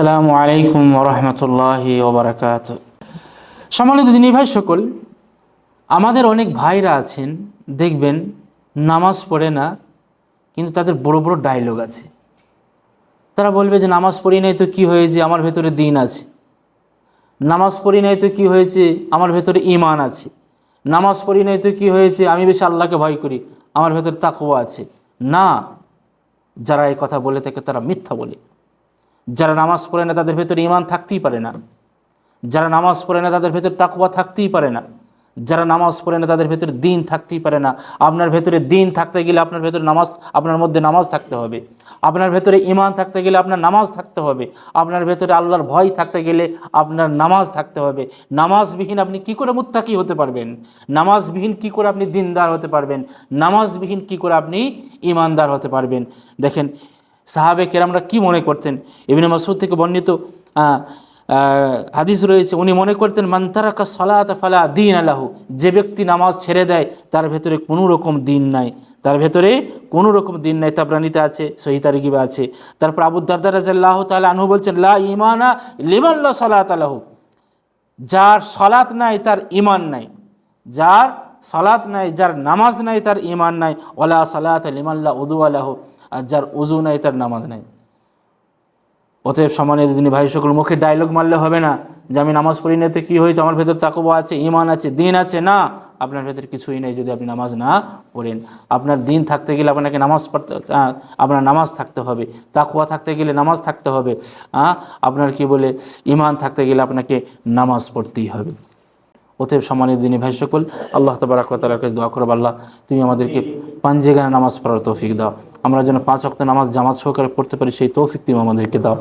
আসসালামু আলাইকুম রহমতুল্লাহ ওবরাকাত। সম্মানিত দিনী ভাই সকল, আমাদের অনেক ভাইরা আছেন, দেখবেন নামাজ পড়ে না, কিন্তু তাদের বড় বড় ডায়লগ আছে। তারা বলবে যে, নামাজ পড়ি নাই তো কী হয়েছে? আমার ভেতরে দিন আছে। নামাজ পড়ি নাই তো কী হয়েছে? আমার ভেতরে ইমান আছে। নামাজ পড়ি নাই তো কী হয়েছে? আমি বেশি আল্লাহকে ভয় করি। আমার ভেতরে তাকুয়া আছে। না, যারা এই কথা বলে থাকে তারা মিথ্যা বলে। যারা নামাজ পড়ে না তাদের ভেতরে ইমান থাকতেই পারে না। যারা নামাজ পড়ে না তাদের ভেতর তাকুয়া থাকতেই পারে না। যারা নামাজ পড়ে না তাদের ভেতরে দিন থাকতেই পারে না। আপনার ভেতরে দিন থাকতে গেলে আপনার ভেতরে নামাজ, আপনার মধ্যে নামাজ থাকতে হবে। আপনার ভেতরে ইমান থাকতে গেলে আপনার নামাজ থাকতে হবে। আপনার ভেতরে আল্লাহর ভয় থাকতে গেলে আপনার নামাজ থাকতে হবে। নামাজবিহীন আপনি কি করে মুত্তাকি হতে পারবেন? নামাজবিহীন কি করে আপনি দিনদার হতে পারবেন? নামাজবিহীন কি করে আপনি ইমানদার হতে পারবেন? দেখেন সাহাবে কেরামরা কি মনে করতেন? ইবনে মাসুদ থেকে বর্ণিত হাদিস রয়েছে, উনি মনে করতেন মান্তারাকা সলাত ফালা দিন আলাহু যে ব্যক্তি নামাজ ছেড়ে দেয়, তার ভেতরে কোনো রকম দিন নাই। তার ভেতরে কোনো রকম দিন নাই তাবরানিতে আছে, সহি তারিকিবে আছে। তারপর আবু দারদার রাজাল্লাহ তাআলা আনহু বলছেন, লা ইমানা লিমাল্লা সলাত আলাহু যার সলাত নাই, তার ইমান নাই। যার সলাত নাই, যার নামাজ নাই, তার ইমান নাই। ওলা সালাত লিমাল্লা উদু আলাহ আর যার উজু নাই, তার নামাজ নাই। অতএব সম্মানিত তিনি ভাই, সকল মুখে ডায়লগ মারলে হবে না যে আমি নামাজ পড়ি না তো কী হয়েছে? আমার ভেতর তাকবা আছে ইমান আছে, দিন আছে? না, আপনার ভেতর কিছুই নেই যদি আপনি নামাজ না পড়েন। আপনার দিন থাকতে গেলে আপনাকে নামাজ পড়তে আপনার নামাজ থাকতে হবে। তাকুয়া থাকতে গেলে নামাজ থাকতে হবে। আপনার কি বলে ইমান থাকতে গেলে আপনাকে নামাজ পড়তেই হবে। অতএব সম্মানিত দিনী ভাই সকল, আল্লাহ তবরাকার কাছে দোয়া করব আল্লাহ, তুমি আমাদেরকে পাঞ্জেগানে নামাজ পড়ার তৌফিক দাও। আমরা যেন পাঁচ অক্ট নামাজ জামাত সহকারে পড়তে পারি, সেই তৌফিক তুমি আমাদেরকে দাও।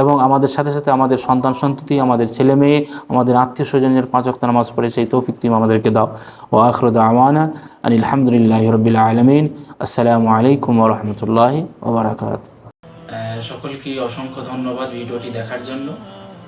এবং আমাদের সাথে সাথে আমাদের সন্তান সন্ততি, আমাদের ছেলে মেয়ে, আমাদের আত্মীয় স্বজনের পাঁচ অক্ট নামাজ পড়ে, সেই তৌফিক তুমি আমাদেরকে দাও। ও আখরদ আমানা আনিল আলহামদুলিল্লাহ রবিল আলমিন। আসসালামু আলাইকুম রহমতুল্লাহ ওবরাকাত সকলকে অসংখ্য ধন্যবাদ ভিডিওটি দেখার জন্য।